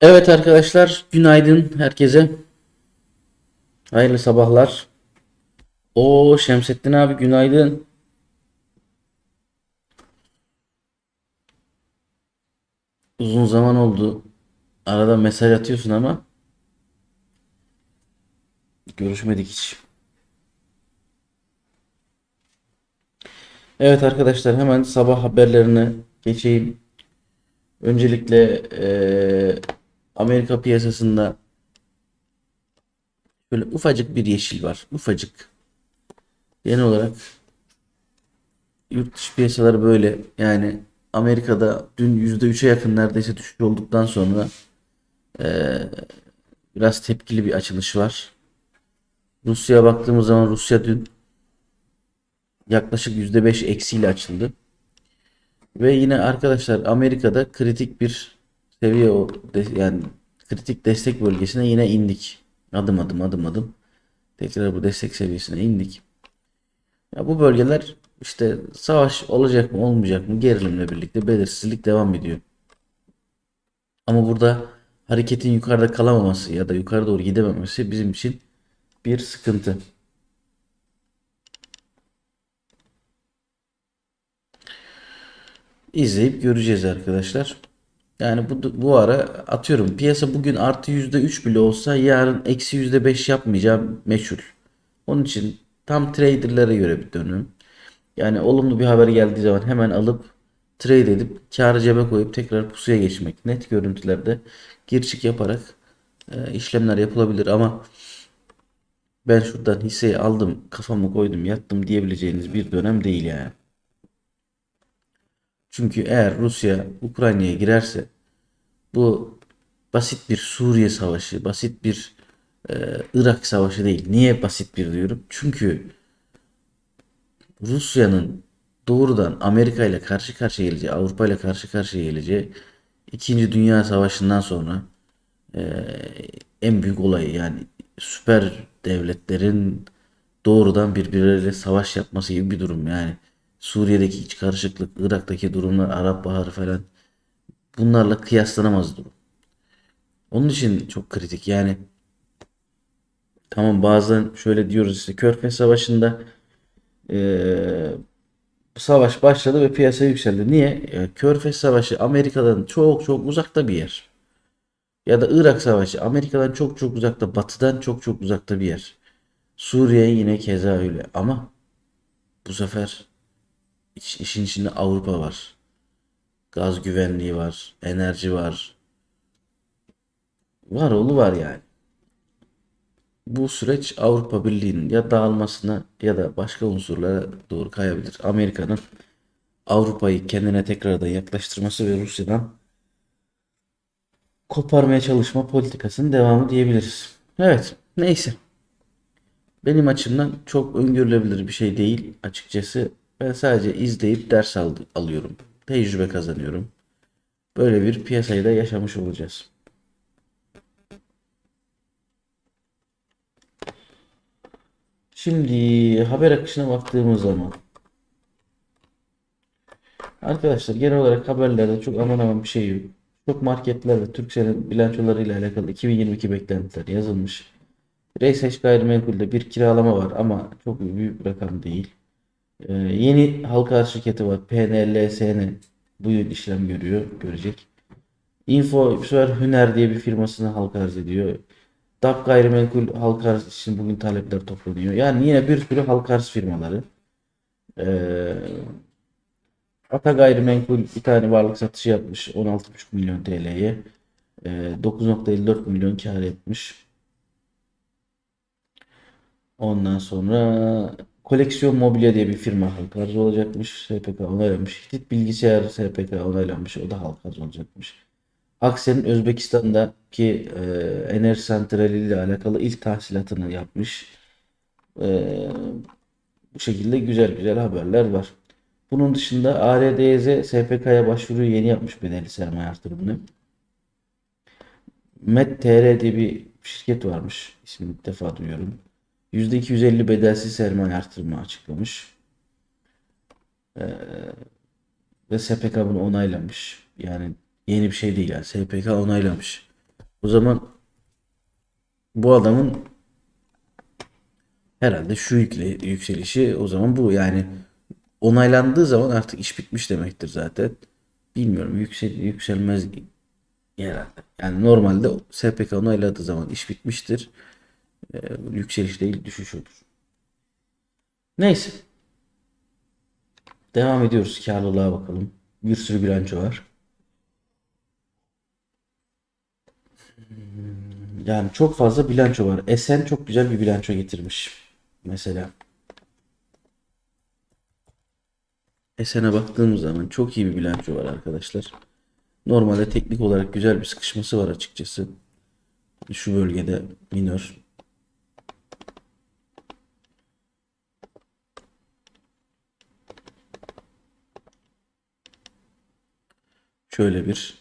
Evet arkadaşlar, günaydın herkese. Hayırlı sabahlar. O Şemsettin abi günaydın. Uzun zaman oldu. Arada mesaj atıyorsun ama görüşmedik hiç. Evet arkadaşlar hemen sabah haberlerine geçeyim. Öncelikle eee, Amerika piyasasında böyle ufacık bir yeşil var. Ufacık. Genel olarak yurt dışı piyasaları böyle. Yani Amerika'da dün %3'e yakın neredeyse düşüş olduktan sonra eee, biraz tepkili bir açılış var. Rusya'ya baktığımız zaman Rusya dün yaklaşık %5 eksiyle açıldı. Ve yine arkadaşlar Amerika'da kritik bir seviye o yani kritik destek bölgesine yine indik. Adım adım adım adım. Tekrar bu destek seviyesine indik. Ya bu bölgeler işte savaş olacak mı olmayacak mı gerilimle birlikte belirsizlik devam ediyor. Ama burada hareketin yukarıda kalamaması ya da yukarı doğru gidememesi bizim için bir sıkıntı. İzleyip göreceğiz arkadaşlar. Yani bu, bu ara atıyorum piyasa bugün artı %3 bile olsa yarın eksi %5 yapmayacağım meçhul. Onun için tam traderlere göre bir dönüm. Yani olumlu bir haber geldiği zaman hemen alıp trade edip kârı cebe koyup tekrar pusuya geçmek. Net görüntülerde gir çık yaparak e, işlemler yapılabilir ama ben şuradan hisseyi aldım kafamı koydum yattım diyebileceğiniz bir dönem değil yani. Çünkü eğer Rusya Ukrayna'ya girerse bu basit bir Suriye savaşı, basit bir e, Irak savaşı değil. Niye basit bir diyorum? Çünkü Rusya'nın doğrudan Amerika ile karşı karşıya geleceği, Avrupa ile karşı karşıya geleceği İkinci Dünya Savaşı'ndan sonra e, en büyük olayı yani süper devletlerin doğrudan birbirleriyle savaş yapması gibi bir durum yani. Suriye'deki iç karışıklık, Irak'taki durumlar, Arap Baharı falan bunlarla kıyaslanamaz durum. Onun için çok kritik yani tamam bazen şöyle diyoruz işte Körfez Savaşı'nda bu savaş başladı ve piyasa yükseldi. Niye? E, Körfez Savaşı Amerika'dan çok çok uzakta bir yer. Ya da Irak Savaşı Amerika'dan çok çok uzakta, batıdan çok çok uzakta bir yer. Suriye yine keza öyle ama bu sefer iş- işin içinde Avrupa var. Gaz güvenliği var, enerji var. Var oğlu var yani. Bu süreç Avrupa Birliği'nin ya dağılmasına ya da başka unsurlara doğru kayabilir. Amerika'nın Avrupa'yı kendine tekrardan yaklaştırması ve Rusya'dan koparmaya çalışma politikasının devamı diyebiliriz. Evet, neyse. Benim açımdan çok öngörülebilir bir şey değil açıkçası. Ben sadece izleyip ders aldı, alıyorum. Tecrübe kazanıyorum. Böyle bir piyasayı da yaşamış olacağız. Şimdi haber akışına baktığımız zaman arkadaşlar genel olarak haberlerde çok aman aman bir şey yok. Çok marketler ve Turkcell'in bilançolarıyla alakalı 2022 beklentiler yazılmış. Reyseş gayrimenkulde bir kiralama var ama çok büyük bir rakam değil. Ee, yeni halka şirketi var. PNLSN bu yıl işlem görüyor, görecek. Info bu sefer Hüner diye bir firmasını halka arz ediyor. DAP gayrimenkul halka arz için bugün talepler toplanıyor. Yani yine bir sürü halka arz firmaları. Ee, Ata Gayrimenkul bir tane varlık satışı yapmış 16,5 milyon TL'ye. Ee, 9.54 milyon kar etmiş. Ondan sonra Koleksiyon Mobilya diye bir firma halka arz olacakmış. SPK onaylanmış. Hitit Bilgisayar SPK onaylanmış. O da halka arz olacakmış. Aksen'in Özbekistan'daki e, enerji santrali ile alakalı ilk tahsilatını yapmış. E, bu şekilde güzel güzel haberler var. Bunun dışında ARDZ SPK'ya başvuruyu yeni yapmış bedelli sermaye artırımını. MedTR diye bir şirket varmış. İsmini ilk defa duyuyorum. %250 bedelsiz sermaye artırımı açıklamış. Ee, ve SPK bunu onaylamış. Yani yeni bir şey değil yani. SPK onaylamış. O zaman bu adamın herhalde şu yükle, yükselişi o zaman bu yani onaylandığı zaman artık iş bitmiş demektir zaten. Bilmiyorum yüksel yükselmez herhalde. Yani normalde SPK onayladığı zaman iş bitmiştir. Ee, yükseliş değil düşüş olur. Neyse. Devam ediyoruz karlılığa bakalım. Bir sürü bilanço var. Yani çok fazla bilanço var. Esen çok güzel bir bilanço getirmiş. Mesela. Esen'e baktığımız zaman çok iyi bir bilanço var arkadaşlar. Normalde teknik olarak güzel bir sıkışması var açıkçası. Şu bölgede minör. Şöyle bir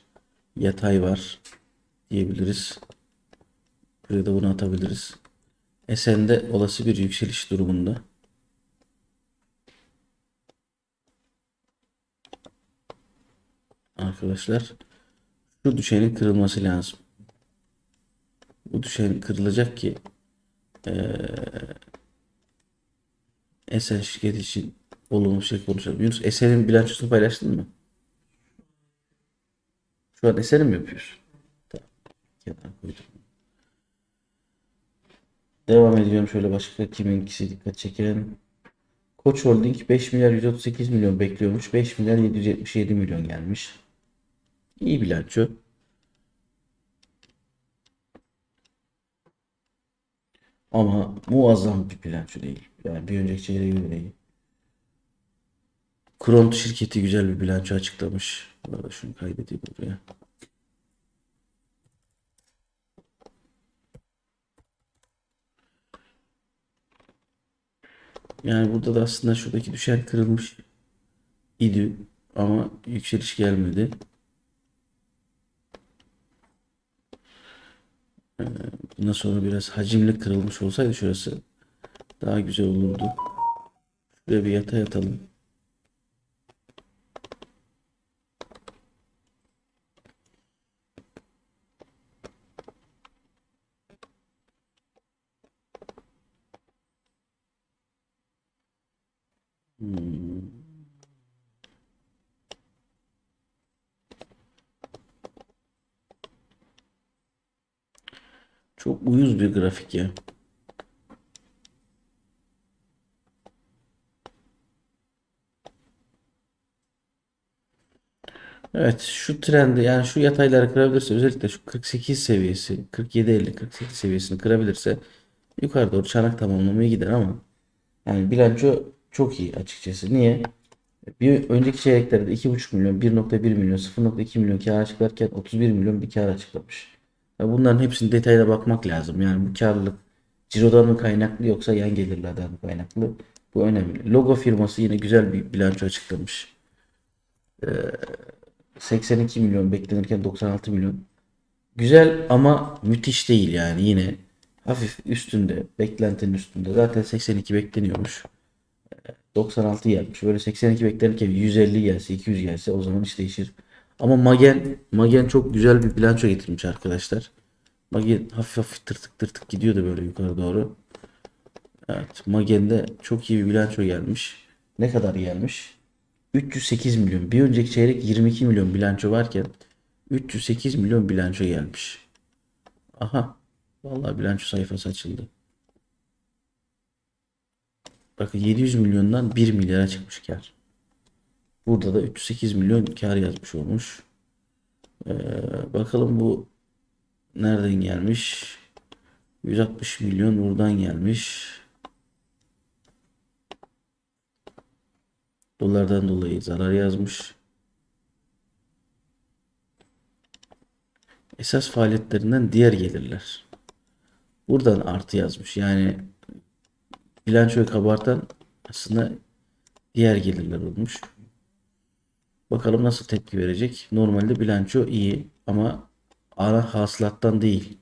yatay var diyebiliriz. Buraya da bunu atabiliriz. Esen'de olası bir yükseliş durumunda. Arkadaşlar şu düşenin kırılması lazım. Bu düşen kırılacak ki eee Esen şirketi için olumlu şey konuşalım. Yunus Esen'in bilançosunu paylaştın mı? Şu an Esen'i mi yapıyorsun? Tamam. Kenara koydum. Devam ediyorum şöyle başka kiminkisi dikkat çeken. Koç Holding 5 milyar 138 milyon bekliyormuş. 5 milyar 777 milyon gelmiş. İyi bilanço. Ama muazzam bir bilanço değil. Yani bir önceki çeyreğe göre iyi. Krontu şirketi güzel bir bilanço açıklamış. Bu şunu kaydedeyim buraya. Yani burada da aslında şuradaki düşen kırılmış idi ama yükseliş gelmedi. Ee, Bundan sonra biraz hacimli kırılmış olsaydı şurası daha güzel olurdu. Şuraya bir yatay atalım. Çok uyuz bir grafik ya. Evet şu trendi yani şu yatayları kırabilirse özellikle şu 48 seviyesi 47-50 48 seviyesini kırabilirse yukarı doğru çanak tamamlamaya gider ama yani bilanço çok iyi açıkçası. Niye? Bir önceki çeyreklerde 2,5 milyon, 1.1 milyon, 0.2 milyon kar açıklarken 31 milyon bir kar açıklamış. Bunların hepsini detayla bakmak lazım. Yani bu karlılık cirodan mı kaynaklı yoksa yan gelirlerden mi kaynaklı? Bu önemli. Logo firması yine güzel bir bilanço açıklamış. Ee, 82 milyon beklenirken 96 milyon. Güzel ama müthiş değil yani yine hafif üstünde, beklentinin üstünde. Zaten 82 bekleniyormuş. 96 gelmiş. Böyle 82 beklenirken 150 gelse, 200 gelse o zaman iş değişir. Ama Magen, Magen çok güzel bir bilanço getirmiş arkadaşlar. Magen hafif hafif tırtık tırtık gidiyordu böyle yukarı doğru. Evet, Magen'de çok iyi bir bilanço gelmiş. Ne kadar gelmiş? 308 milyon. Bir önceki çeyrek 22 milyon bilanço varken 308 milyon bilanço gelmiş. Aha. Vallahi bilanço sayfası açıldı. Bakın 700 milyondan 1 milyara çıkmış kar. Burada da 308 milyon kar yazmış olmuş. Ee, bakalım bu nereden gelmiş? 160 milyon buradan gelmiş. Dolardan dolayı zarar yazmış. Esas faaliyetlerinden diğer gelirler. Buradan artı yazmış. Yani bilançoyu kabartan aslında diğer gelirler olmuş. Bakalım nasıl tepki verecek. Normalde bilanço iyi ama ara hasılattan değil.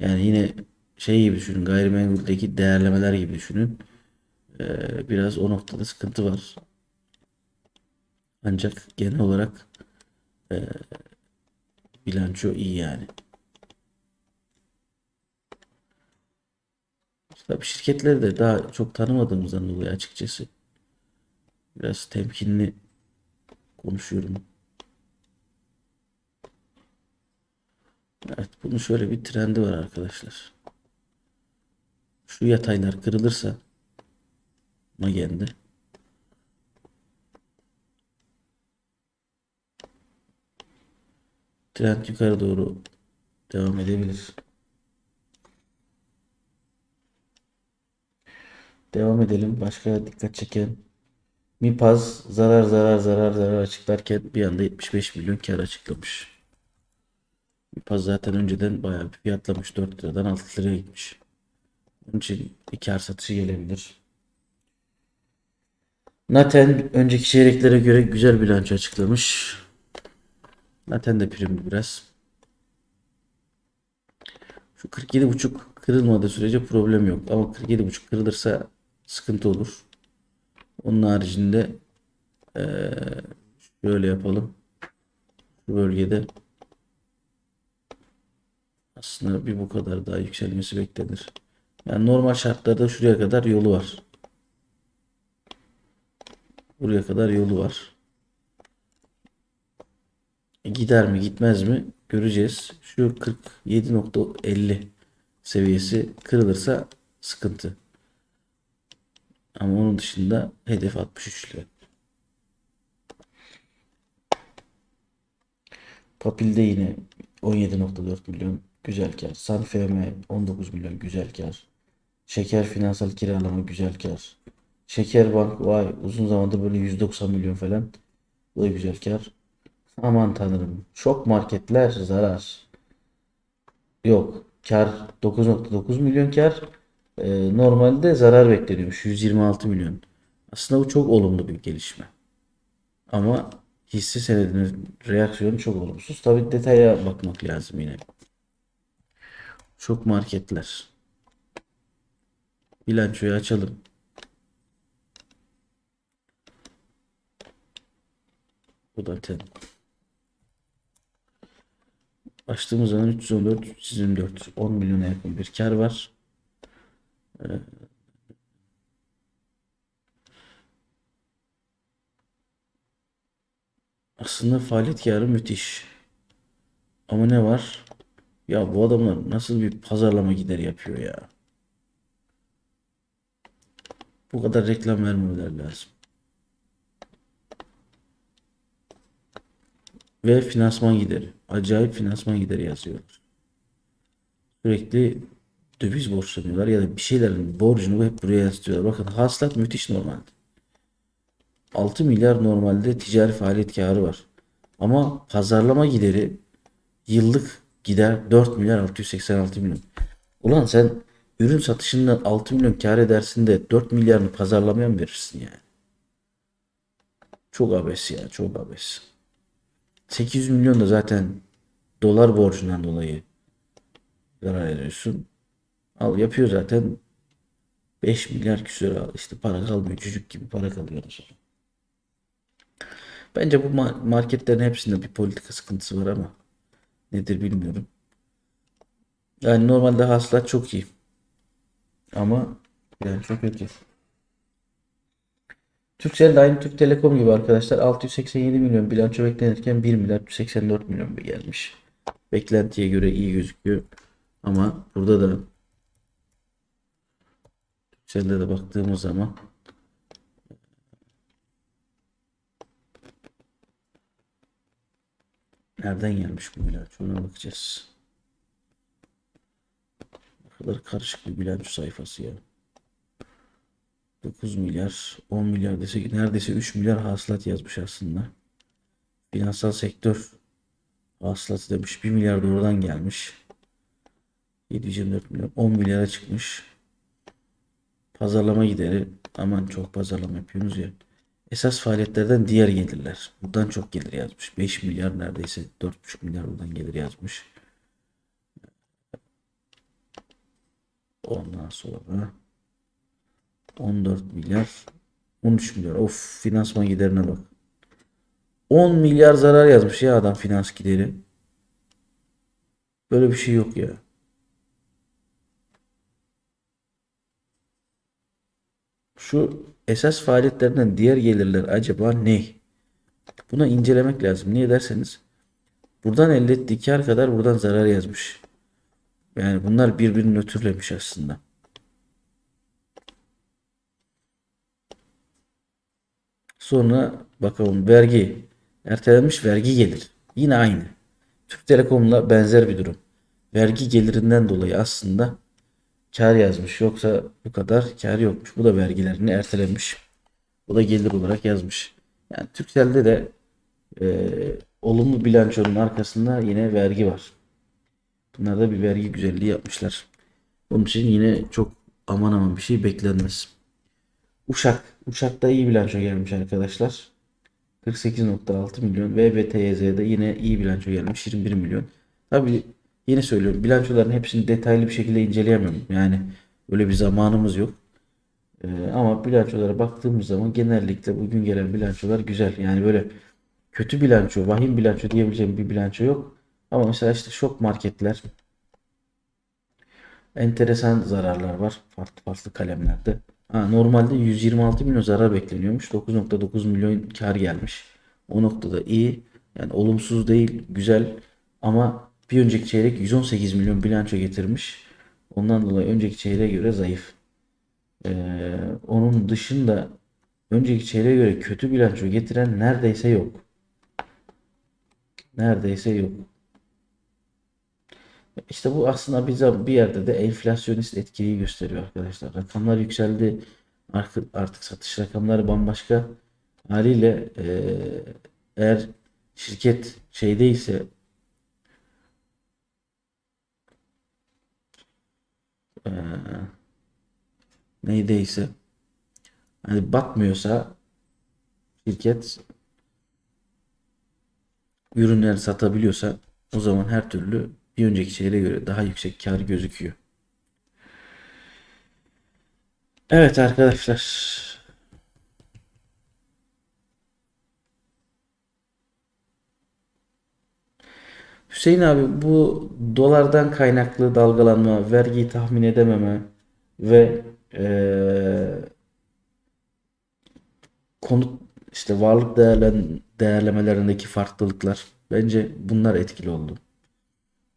Yani yine şey gibi düşünün gayrimenkuldeki değerlemeler gibi düşünün. Ee, biraz o noktada sıkıntı var. Ancak genel olarak e, bilanço iyi yani. Tabii şirketleri de daha çok tanımadığımızdan dolayı açıkçası biraz temkinli konuşuyorum. Evet, bunun şöyle bir trendi var arkadaşlar. Şu yataylar kırılırsa Magen'de trend yukarı doğru devam edebilir. Devam edelim. Başka dikkat çeken Mipaz zarar zarar zarar zarar açıklarken bir anda 75 milyon kar açıklamış. Mipaz zaten önceden bayağı bir fiyatlamış 4 liradan 6 liraya gitmiş. Onun için bir kar satışı gelebilir. Naten önceki çeyreklere göre güzel bilanço açıklamış. Naten de primli biraz. Şu 47.5 kırılmadığı sürece problem yok. Ama 47.5 kırılırsa sıkıntı olur. Onun haricinde eee şöyle yapalım. Şu bölgede aslında bir bu kadar daha yükselmesi beklenir. Yani normal şartlarda şuraya kadar yolu var. Buraya kadar yolu var. E, Gider mi gitmez mi göreceğiz. Şu 47.50 seviyesi kırılırsa sıkıntı. Ama onun dışında hedef 63 lira. Papil'de yine 17.4 milyon güzel kar. Sanfm 19 milyon güzel kar. Şeker finansal kiralama güzel kar. Şekerbank vay uzun zamandır böyle 190 milyon falan. Bu da güzel kar. Aman tanrım. Şok marketler zarar. Yok. Kar 9.9 milyon kar. Ee, normalde zarar bekleniyormuş. 126 milyon. Aslında bu çok olumlu bir gelişme. Ama hisse senedinin reaksiyonu çok olumsuz. Tabii detaya bakmak lazım yine. Çok marketler. Bilançoyu açalım. Bu da ten. Açtığımız zaman 314, 324, 10 milyona yakın bir kar var. Aslında faaliyet karı müthiş. Ama ne var? Ya bu adamlar nasıl bir pazarlama gideri yapıyor ya? Bu kadar reklam vermemeler lazım. Ve finansman gideri. Acayip finansman gideri yazıyorlar. Sürekli döviz borçlanıyorlar ya da bir şeylerin borcunu hep buraya yansıtıyorlar. Bakın hasılat müthiş normalde. 6 milyar normalde ticari faaliyet karı var. Ama pazarlama gideri yıllık gider 4 milyar 686 milyon. Ulan sen ürün satışından 6 milyon kar edersin de 4 milyarını pazarlamaya mı verirsin yani? Çok abes ya çok abes. 800 milyon da zaten dolar borcundan dolayı zarar ediyorsun. Al yapıyor zaten 5 milyar küsur. İşte para kalmıyor. Çocuk gibi para kalıyor. Bence bu ma- marketlerin hepsinde bir politika sıkıntısı var ama nedir bilmiyorum. Yani normalde hasılat çok iyi. Ama yani çok kötü. Turkcell de aynı Türk Telekom gibi arkadaşlar 687 milyon bilanço beklenirken 1 milyar 184 milyon gelmiş. Beklentiye göre iyi gözüküyor. Ama burada da De baktığımız zaman nereden gelmiş bu bilanço ona bakacağız. Ne kadar karışık bir bilanço sayfası ya. 9 milyar, 10 milyar desek neredeyse 3 milyar hasılat yazmış aslında. Finansal sektör hasılatı demiş 1 milyar doğrudan gelmiş. 724 milyon 10 milyara çıkmış. Pazarlama gideri aman çok pazarlama yapıyorsunuz ya. Esas faaliyetlerden diğer gelirler. Buradan çok gelir yazmış. 5 milyar neredeyse 4,5 milyar buradan gelir yazmış. Ondan sonra 14 milyar 13 milyar. Of finansman giderine bak. 10 milyar zarar yazmış ya adam finans gideri. Böyle bir şey yok ya. Şu esas faaliyetlerinden diğer gelirler acaba ne? Buna incelemek lazım. Niye derseniz buradan elde ettiği kar kadar buradan zarar yazmış. Yani bunlar birbirini nötrlemiş aslında. Sonra bakalım vergi. Ertelenmiş vergi gelir. Yine aynı. Türk Telekom'la benzer bir durum. Vergi gelirinden dolayı aslında kar yazmış. Yoksa bu kadar kar yokmuş. Bu da vergilerini ertelemiş. Bu da gelir olarak yazmış. Yani Turkcell'de de e, olumlu bilançonun arkasında yine vergi var. Bunlar da bir vergi güzelliği yapmışlar. Onun için yine çok aman aman bir şey beklenmez. Uşak. Uşak'ta iyi bilanço gelmiş arkadaşlar. 48.6 milyon. VBTYZ'de yine iyi bilanço gelmiş. 21 milyon. Tabii yine söylüyorum. Bilançoların hepsini detaylı bir şekilde inceleyemem. Yani öyle bir zamanımız yok. Ee, ama bilançolara baktığımız zaman genellikle bugün gelen bilançolar güzel. Yani böyle kötü bilanço, vahim bilanço diyebileceğim bir bilanço yok. Ama mesela işte şok marketler enteresan zararlar var farklı farklı kalemlerde. Ha, normalde 126 milyon zarar bekleniyormuş. 9.9 milyon kar gelmiş. O noktada iyi. Yani olumsuz değil, güzel. Ama bir önceki çeyrek 118 milyon bilanço getirmiş. Ondan dolayı önceki çeyreğe göre zayıf. Ee, onun dışında önceki çeyreğe göre kötü bilanço getiren neredeyse yok. Neredeyse yok. İşte bu aslında bize bir yerde de enflasyonist etkiyi gösteriyor arkadaşlar. Rakamlar yükseldi. Artık, satış rakamları bambaşka. Haliyle eee, eğer şirket şeydeyse eee neydeyse hani batmıyorsa şirket ürünleri satabiliyorsa o zaman her türlü bir önceki çeyreğe göre daha yüksek kar gözüküyor. Evet arkadaşlar. Hüseyin abi bu dolardan kaynaklı dalgalanma, vergiyi tahmin edememe ve eee, konut işte varlık değerlen, değerlemelerindeki farklılıklar bence bunlar etkili oldu.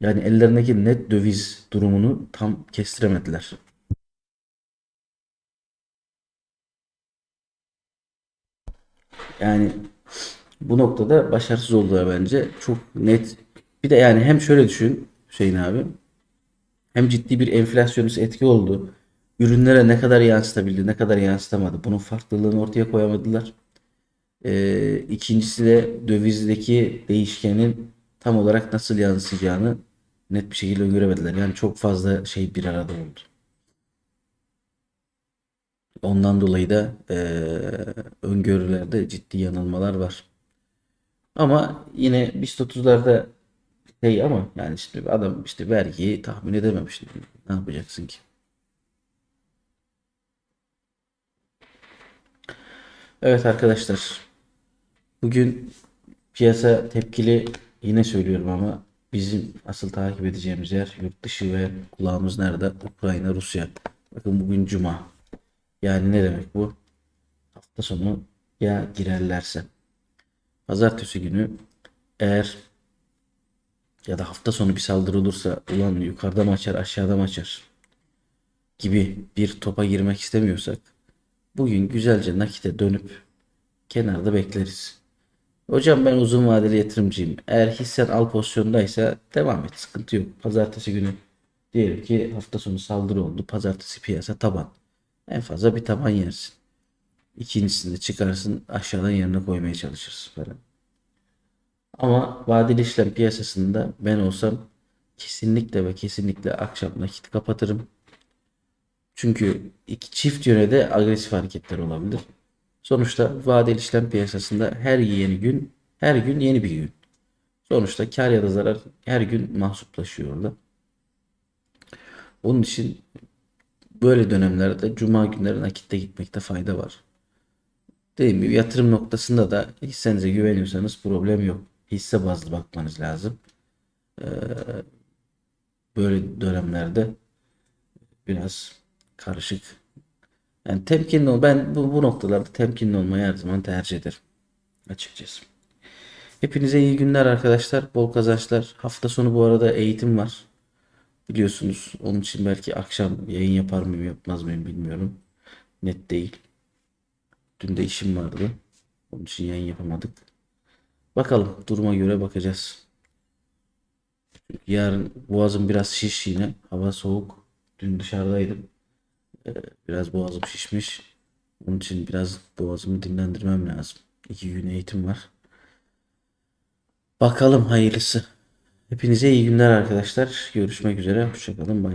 Yani ellerindeki net döviz durumunu tam kestiremediler. Yani bu noktada başarısız oldular bence. Çok net. Bir de yani hem şöyle düşün Hüseyin abi. Hem ciddi bir enflasyonist etki oldu. Ürünlere ne kadar yansıtabildi, ne kadar yansıtamadı. Bunun farklılığını ortaya koyamadılar. Ee, ikincisi de dövizdeki değişkenin tam olarak nasıl yansıyacağını net bir şekilde öngöremediler. Yani çok fazla şey bir arada oldu. Ondan dolayı da eee öngörülerde ciddi yanılmalar var. Ama yine BIST 30'larda şey ama yani işte adam işte vergiyi tahmin edememiş. Ne yapacaksın ki? Evet arkadaşlar. Bugün piyasa tepkili yine söylüyorum ama bizim asıl takip edeceğimiz yer yurt dışı ve kulağımız nerede? Ukrayna, Rusya. Bakın bugün Cuma. Yani ne demek bu? Hafta sonu ya girerlerse. Pazartesi günü eğer ya da hafta sonu bir saldırı olursa ulan yukarıda mı açar aşağıda mı açar gibi bir topa girmek istemiyorsak bugün güzelce nakite dönüp kenarda bekleriz. Hocam ben uzun vadeli yatırımcıyım. Eğer hissen al pozisyondaysa devam et. Sıkıntı yok. Pazartesi günü diyelim ki hafta sonu saldırı oldu. Pazartesi piyasa taban. En fazla bir taban yersin. İkincisinde çıkarsın aşağıdan yerine koymaya çalışırsın falan. Ama vadeli işlem piyasasında ben olsam kesinlikle ve kesinlikle akşam nakit kapatırım. Çünkü iki çift yönde agresif hareketler olabilir. Sonuçta vadeli işlem piyasasında her yeni gün her gün yeni bir gün. Sonuçta kar ya da zarar her gün mahsuplaşıyor orada. Onun için böyle dönemlerde cuma günleri nakitte gitmekte fayda var. Dediğim gibi yatırım noktasında da hissenize güveniyorsanız problem yok. Hisse bazlı bakmanız lazım. Ee, böyle dönemlerde biraz karışık. Yani temkinli ol. Ben bu, bu noktalarda temkinli olmayı her zaman tercih ederim. Açıkçası. Hepinize iyi günler arkadaşlar. Bol kazançlar. Hafta sonu bu arada eğitim var. Biliyorsunuz. Onun için belki akşam yayın yapar mıyım yapmaz mıyım bilmiyorum. Net değil. Dün de işim vardı. Onun için yayın yapamadık. Bakalım duruma göre bakacağız. Çünkü yarın boğazım biraz şiş yine. Hava soğuk. Dün dışarıdaydım. Ee, Biraz boğazım şişmiş. Onun için biraz boğazımı dinlendirmem lazım. İki gün eğitim var. Bakalım hayırlısı. Hepinize iyi günler arkadaşlar. Görüşmek üzere. Hoşçakalın. Bay